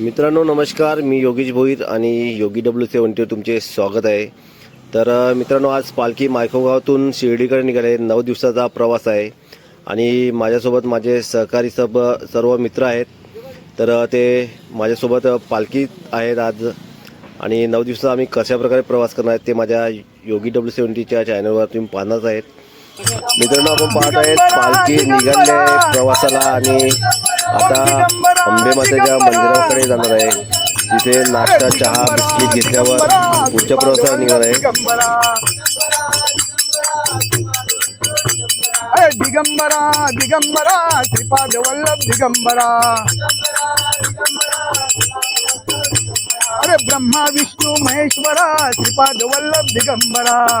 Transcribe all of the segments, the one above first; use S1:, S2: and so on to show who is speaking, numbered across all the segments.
S1: मित्रांनो नमस्कार. मी योगेश भोईर आणि योगी डब्ल्यू सेवनटीवर तुमचे स्वागत आहे. तर मित्रांनो आज पालखी मायकोगावातून शिर्डीकडे निघाले. नऊ दिवसाचा प्रवास आहे. आणि माझ्यासोबत माझे सहकारी सब सर्व मित्र आहेत. तर ते माझ्यासोबत पालखीत आहेत आज. आणि नऊ दिवसाचा आम्ही कशा प्रकारे प्रवास करणार आहेत ते माझ्या योगी डब्ल्यू सेवनटीच्या चॅनलवर तुम्ही पाहणार आहेत. मित्रांनो आपण पाहत आहेत पालखी निघाली आहे प्रवासाला आणि आता अंबे मातेच्या मंदिराकडे जाणार आहे. तिथे नाश्ता, चहा, बिस्किट घेतल्यावर पुढच्या प्रवासाला निघाला आहे.
S2: दिगंबरा दिगंबरा, श्रीपाद वल्लभ दिगंबरा. अरे ब्रह्मा, विष्णू, महेश्वरा, श्रीपाद वल्लभ दिगंबरा.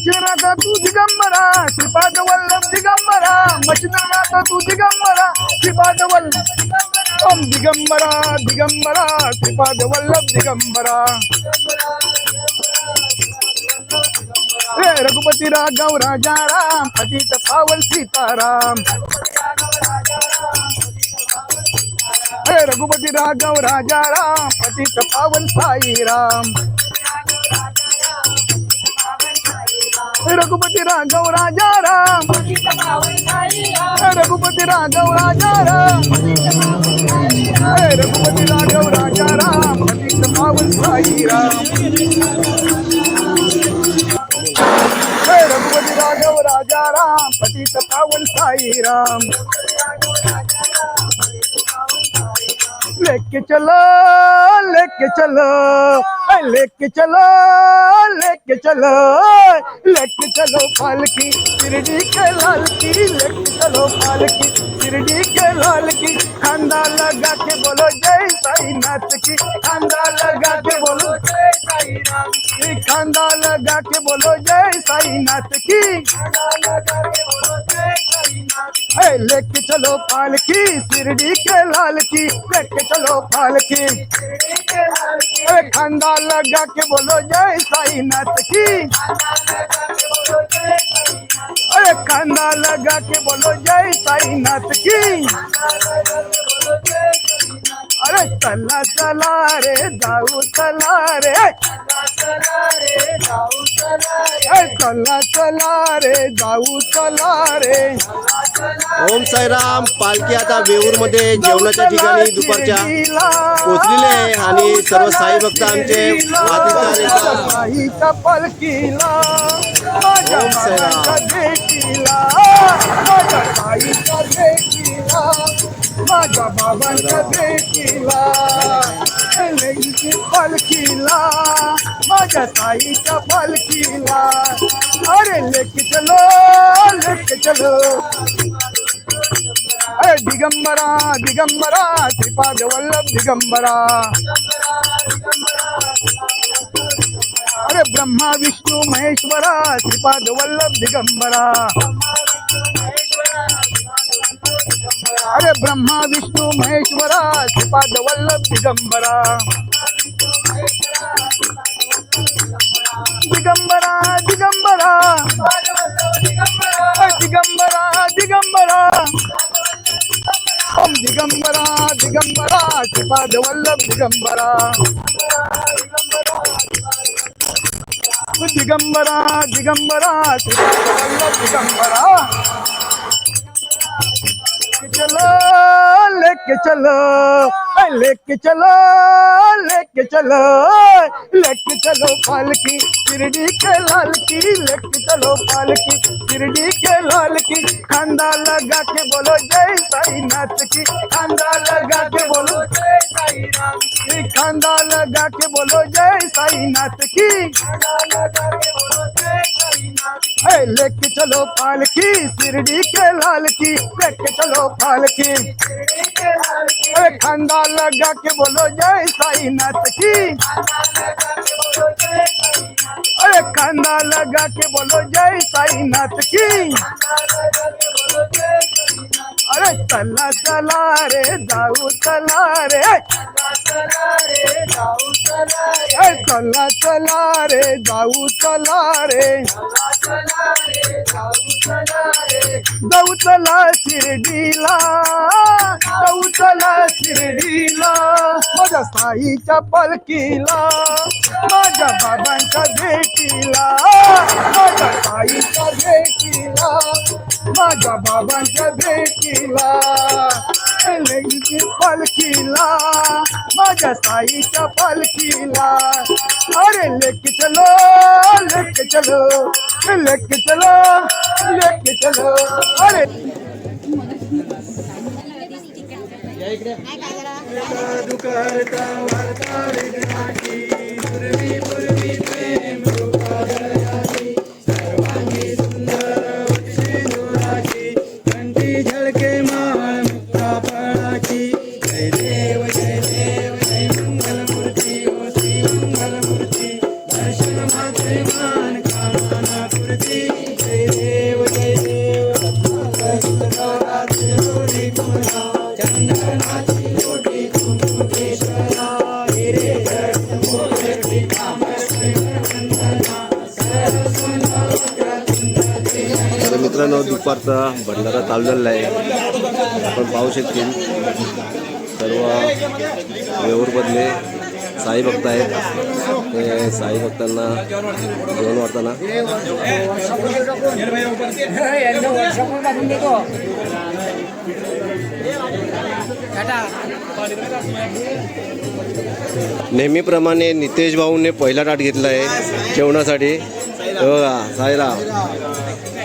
S2: अरे मच्छिनाथ तू दिगंबरा श्रीपाद वल्लभ दिगंबरा मच्छिनाथ तू दिगंबरा श्रीपाद वल्लभ ओम दिगंबरा दिगंबरा श्रीपाद वल्लभ दिगंबरा रे रघुपती राघव राजा राम पतित पावन सीताराम अरे रघुपती राघव राजा राम पतित पावन साई राम रघुपती राघव राजा राम. रघुपती राघव राजा राम. रघुपती राघव राजा राम. पतित पावन साई राम. रघुपती राघव राजा राम. पतित पावन साई राम. लेके चलो लेके चलो. लेके चलो लेके चलो लेके चलो पालकी, शिरडी के लाल की लेके चलो पालकी, शिरडी के लाल की खांदा लगा के बोलो जय साई नाथ की, खांदा लगा के बोलो जय साई नाथ की, खांदा लगा के बोलो जय साई नाथ की, खांदा लगा के बोलो जय साई नाथ लेके चलो पालकी, शिरडी के लाल की लेके चलो पालकी। खांदा लगा के बोलो जय साई नाथ की। अरे कंधा लगा के बोलो जय साई नाथ की। अरे चला चला रे, जाऊ चला रे। चला चला रे जाऊ चला रे
S1: ओम साईराम पालखी आता वेऊरमध्ये जेवणाच्या ठिकाणी दुपारच्या. पोहोचलेले आहे आणि सर्व साई भक्त आमचे ओम साईराम.
S2: भेटीला. माझ्या बाबांच्या भेटीला. लेकीची पलकीला, माझ्या साईच्या पलकीला. अरे चलो चलो. अरे, दिगंबरा दिगंबरा वल्लभ दिगंबरा. अरे, ब्रह्मा, विष्णू, महेश्वरा श्रीपाद वल्लभ दिगंबरा. अरे ब्रह्मा, विष्णु, महेश्वरा श्रीपाद वल्लभ दिगंबरा। दिगंबरा दिगंबरा। दिगंबरा दिगंबरा। ओम दिगंबरा दिगंबरा श्रीपाद वल्लभ दिगंबरा। दिगंबरा दिगंबरा श्रीपाद वल्लभ दिगंबरा। चलो लेके चलो लेके चलो लेके चलो लेके चलो पालकी। शिरडी के लाल की लेके चलो पालकी। शिरडी के लाल की, खांदा लगा के बोलो जय साई नाथ की। खांदा लगा के बोलो जय साई नाथ की। खांदा लगा के बोलो जय साई नाथ की ऐ लेके चलो पालकी, शिरडी के लाल की, लेके चलो पालकी। अरे खंडा लगा के बोलो जय साई नाथ की। अरे खंडा लगा के बोलो जय साईनाथ की। अरे चला चला रे जाऊ चला रे। अरे चला चला रे जाऊ चला रे। जाऊ चला शिर्डीला। जाऊ चला शिर्डीला माझ्या साईच्या पलकीला भेटीला माझ्या साईच्या भेटीला माझ्या बाबांच्या भेटीला माझ्या साईच्या पलकीला अरे लेके चलो लेके चलो लेके चलो लेके चलो. अरे
S3: कंठी
S1: दुपारचा भंडारा चालू झालेला आहे. आपण पाहू शकतील. सर्व वेऊरमधले साई भक्त आहेत. ते साई भक्तांना जेवण वाटताना नेहमीप्रमाणे नितेश भाऊने पहिला ताट घेतला आहे जेवणासाठी. हो साईराम.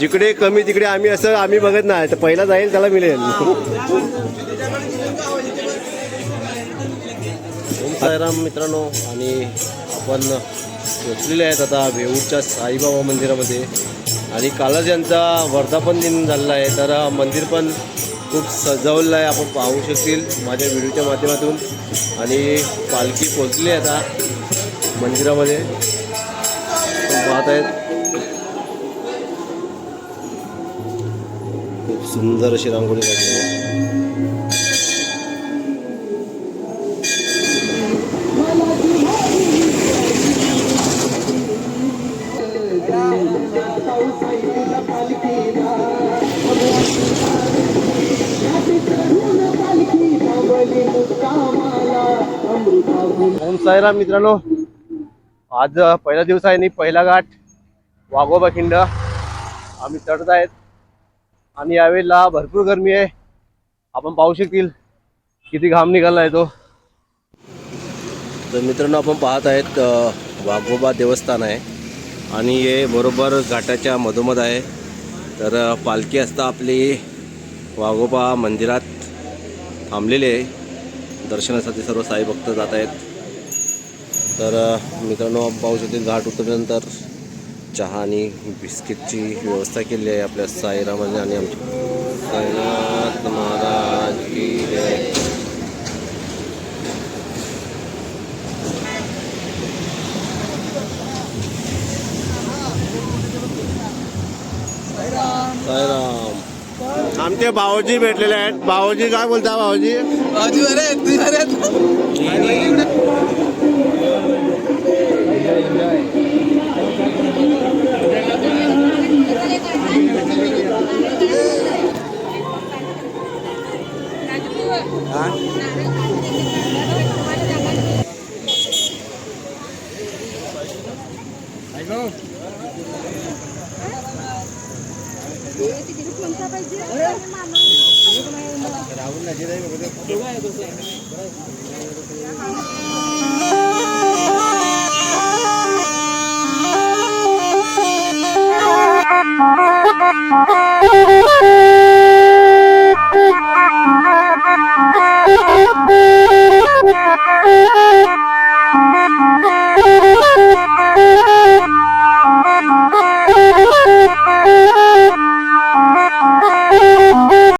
S1: जिकडे कमी तिकडे आम्ही असं आम्ही बघत नाही. तर पहिला जाईल त्याला मिळेल. साईराम मित्रांनो आणि आपण पोचलेले आहेत आता वेऊरच्या साईबाबा मंदिरामध्ये. आणि कालच यांचा वर्धापन दिन झालेला आहे. तर मंदिर पण खूप सजवलेलं आहे. आपण पाहू शकतील माझ्या व्हिडिओच्या माध्यमातून. आणि पालखी पोचली आहे आता मंदिरामध्ये. पाहत आहेत सुंदर अशी रांगोळी काढली. आहे ओम साईराम मित्रांनो आज पहिला दिवस आहे आणि पहिला घाट वाघोबा खिंड. आम्ही चढत आहेत. आणि यावेळेला भरपूर गरमी आहे. आपण पाहू शकतील किती घाम निघाला आहे तो. तर मित्रांनो आपण पाहत आहेत वाघोबा देवस्थान आहे. आणि हे बरोबर घाटाच्या मधोमध आहे. तर पालखी असता आपली वाघोबा मंदिरात थांबलेली आहे. दर्शनासाठी सर्व साई भक्त जात आहेत. तर मित्रांनो आपण पाहू शकतील घाट उतरल्यानंतर चहा आणि बिस्किटची व्यवस्था केली आहे आपल्या साईरामाने आणि आमच्या साईनाथ महाराज की जय. साईराम आमचे भाऊजी भेटलेले आहेत. भाऊजी काय बोलता भाऊजी?
S4: राहुल नजीर Thank you.